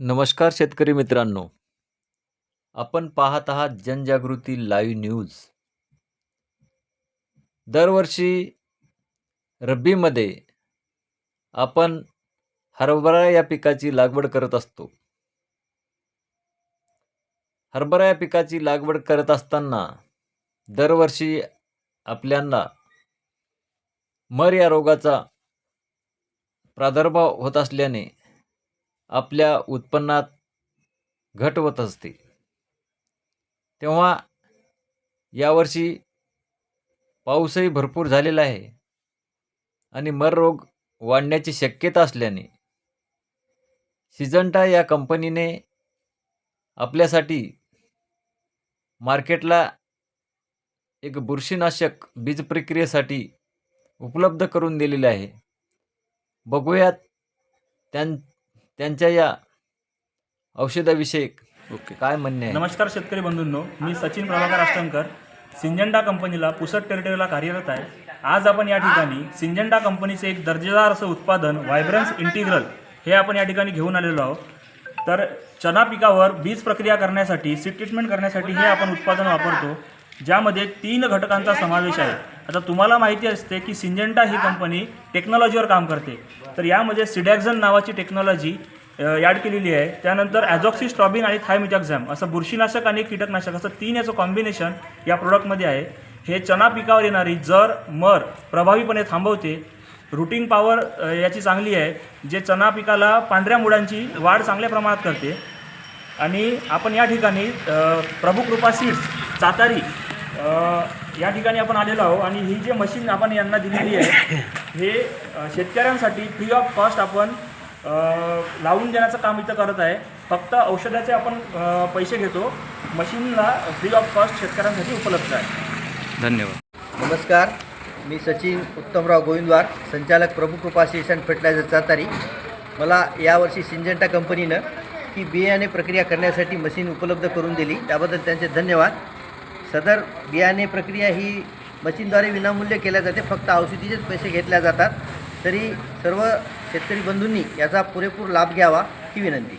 नमस्कार शेतकरी मित्रांनो. आपण पाहत आहात जनजागृती लाईव्ह न्यूज दरवर्षी रब्बीमध्ये आपण हरभरा या पिकाची लागवड करत असतो. हरभरा या पिकाची लागवड करत असताना दरवर्षी आपल्यांना मर या रोगाचा प्रादुर्भाव होत असल्याने आपल्या उत्पन्नात घटवत असते. तेव्हा यावर्षी पाऊसही भरपूर झालेला आहे आणि मर रोग वाढण्याची शक्यता असल्याने सिजंटा या कंपनीने आपल्यासाठी मार्केटला एक बुरशीनाशक बीज प्रक्रियेसाठी उपलब्ध करून दिलेले आहे. बघूयात त्यां त्यांच्या या औषधाविषयी ओके. काय म्हणणे आहे? नमस्कार शेतकरी बंधूंनो मी सचिन प्रभाकर अष्टंकर सिंजंडा कंपनीला पुसट टेरिटरीला कार्यरत आहे. आज आपण या ठिकाणी सिंजंडा कंपनीचे एक दर्जेदार असं उत्पादन व्हायब्रन्स इंटिग्रल हे आपण या ठिकाणी घेऊन आलेलो आहोत. तर चना पिकावर बीज प्रक्रिया करण्यासाठी सीड ट्रीटमेंट करण्यासाठी हे आपण उत्पादन वापरतो. ज्यामध्ये तीन घटकांचा समावेश आहे. आता तुम्हाला माहिती असते की सिंजेंटा ही कंपनी टेक्नॉलॉजीवर काम करते. तर यामध्ये सिडॅक्झन नावाची टेक्नॉलॉजी ॲड केलेली आहे. त्यानंतर ॲझॉक्सी स्ट्रॉबिन आणि थायमिटॅक्झॅम असं बुरशीनाशक आणि कीटकनाशक असं तीन याचं कॉम्बिनेशन या प्रोडक्टमध्ये आहे. हे चना पिकावर येणारी जर मर प्रभावीपणे थांबवते. रुटिंग पॉवर याची चांगली आहे जे चना पिकाला पांढऱ्या मुळांची वाढ चांगल्या प्रमाणात करते. आणि आपण या ठिकाणी प्रभुकृपा सीड्स चातारी या ठिकाणी आपण आलेलो आहोत आणि ही जे मशीन आपण यांना दिलेली आहे हे शेतकऱ्यांसाठी फ्री ऑफ कॉस्ट आपण लावून देण्याचं काम इथं करत आहे. फक्त औषधाचे आपण पैसे घेतो. मशीनला फ्री ऑफ कॉस्ट शेतकऱ्यांसाठी उपलब्ध आहे. धन्यवाद. नमस्कार. मी सचिन उत्तमराव गोविंदवार संचालक प्रभू कृपा स्टेशन फर्टिलायझर सातारी मला यावर्षी सिंजंटा कंपनीनं ही बियाणे प्रक्रिया करण्यासाठी मशीन उपलब्ध करून दिली. त्याबद्दल त्यांचे धन्यवाद. सदर बियाणे प्रक्रिया ही मशीनद्वारे विनामूल्य केल्या जाते. फक्त औषधीचेच पैसे घेतल्या जातात. तरी सर्व शेतकरी बंधूंनी याचा पुरेपूर लाभ घ्यावा ही विनंती.